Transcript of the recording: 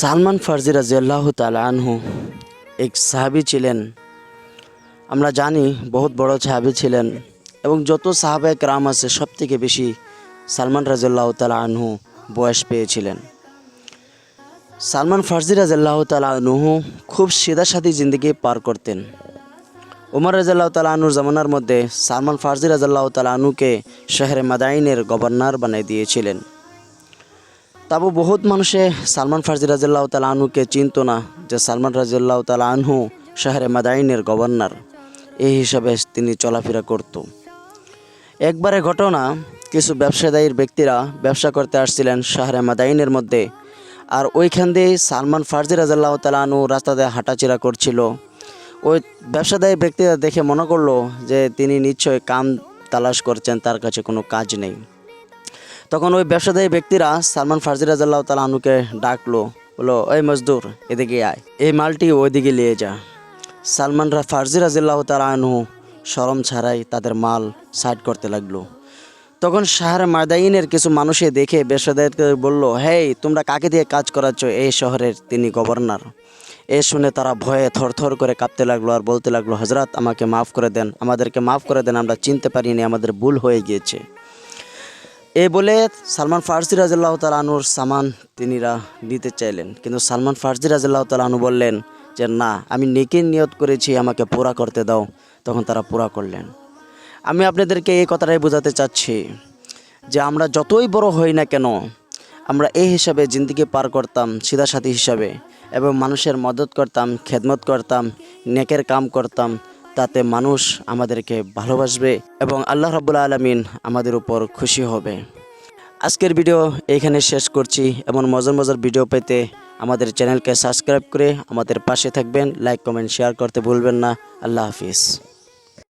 সালমান ফার্জি রাজিয়াল্লাহ তাল আনহু এক সাহাবি ছিলেন। আমরা জানি বহুত বড় সাহাবি ছিলেন এবং যত সাহাবায় রাম আছে সব থেকে বেশি সালমান রাজিয়াল্লাহ তাল আনহু বয়স পেয়েছিলেন। সালমান ফার্জি রাজিয়াল্লাহ তাল আনহু খুব সাথী জিন্দগি পার করতেন। উমর রাজাল্লাহ তাল জামানার মধ্যে সালমান ফার্জি রাজাল্লাহ তাল আনুকে শহরে মাদাইনের গভর্নর বানিয়ে দিয়েছিলেন। তাবু বহুত মানুষে সালমান ফার্জি রাজিল্লাহ তাল আনহুকে চিনত না যে সালমান রাজিল্লাহ তাল আনহু শহরে মাদাইনের গভর্নর। এই হিসাবে তিনি চলাফেরা করত। একবারে ঘটনা, কিছু ব্যবসাদায়ীর ব্যক্তিরা ব্যবসা করতে আসছিলেন শহরে মাদাইনের মধ্যে। আর ওইখান দিয়ে সালমান ফার্জি রাজাল্লাহ তাল আনহু রাস্তা দিয়ে হাঁটাচেরা করছিল। ওই ব্যবসাদায়ী ব্যক্তিরা দেখে মনে করল যে তিনি নিশ্চয় কাম তালাশ করছেন, তার কাছে কোনো কাজ নেই। তখন ওই ব্যবসাদায়ী ব্যক্তিরা সালমান ফার্জি রাজাল্লাহ তালা আনুকে ডাকলো বলো ওই মজদুর, এদিকে আয়, এই মালটি ওইদিকে নিয়ে যা। সালমান ফার্জি রাজিল্লাহ তালা আনহু সরম ছাড়াই তাদের মাল সাইড করতে লাগল। তখন শহরে মাদাইনের কিছু মানুষে দেখে ব্যবসাদায়ীকে বলল, হেই, তোমরা কাকে দিয়ে কাজ করাচ্ছ এই শহরের তিনি গভর্নর? এ শুনে তারা ভয়ে থরথর করে কাঁপতে লাগল আর বলতে লাগল হজরত আমাকে মাফ করে দেন, আমাদেরকে মাফ করে দেন, আমরা চিনতে পারিনি, আমাদের ভুল হয়ে গিয়েছে। এই বলে সালমান ফার্সি রাজাল্লাহ তাল আনুর সামান তিনিরা নিতে চাইলেন। কিন্তু সালমান ফার্সি রাজাল্লাহ তাল আনু বললেন যে, না, আমি নেকির নিয়ত করেছি, আমাকে পুরা করতে দাও। তখন তারা পুরা করলেন। আমি আপনাদেরকে এই কথাটাই বোঝাতে চাচ্ছি যে, আমরা যতই বড় হই না কেন, আমরা এই হিসাবে জিন্দিগি পার করতাম সিধা সাথী হিসাবে, এবং মানুষের মদত করতাম, খেদমত করতাম, নেকের কাম করতাম তাতে মানুষ আমাদেরকে ভালোবাসবে এবং আল্লাহ রাবুল আলমিন আমাদের উপর খুশি হবে। আজকের ভিডিও এখানে শেষ করছি। এবং মজার মজার ভিডিও পেতে আমাদের চ্যানেলকে সাবস্ক্রাইব করে আমাদের পাশে থাকবেন। লাইক, কমেন্ট, শেয়ার করতে ভুলবেন না। আল্লাহ হাফিজ।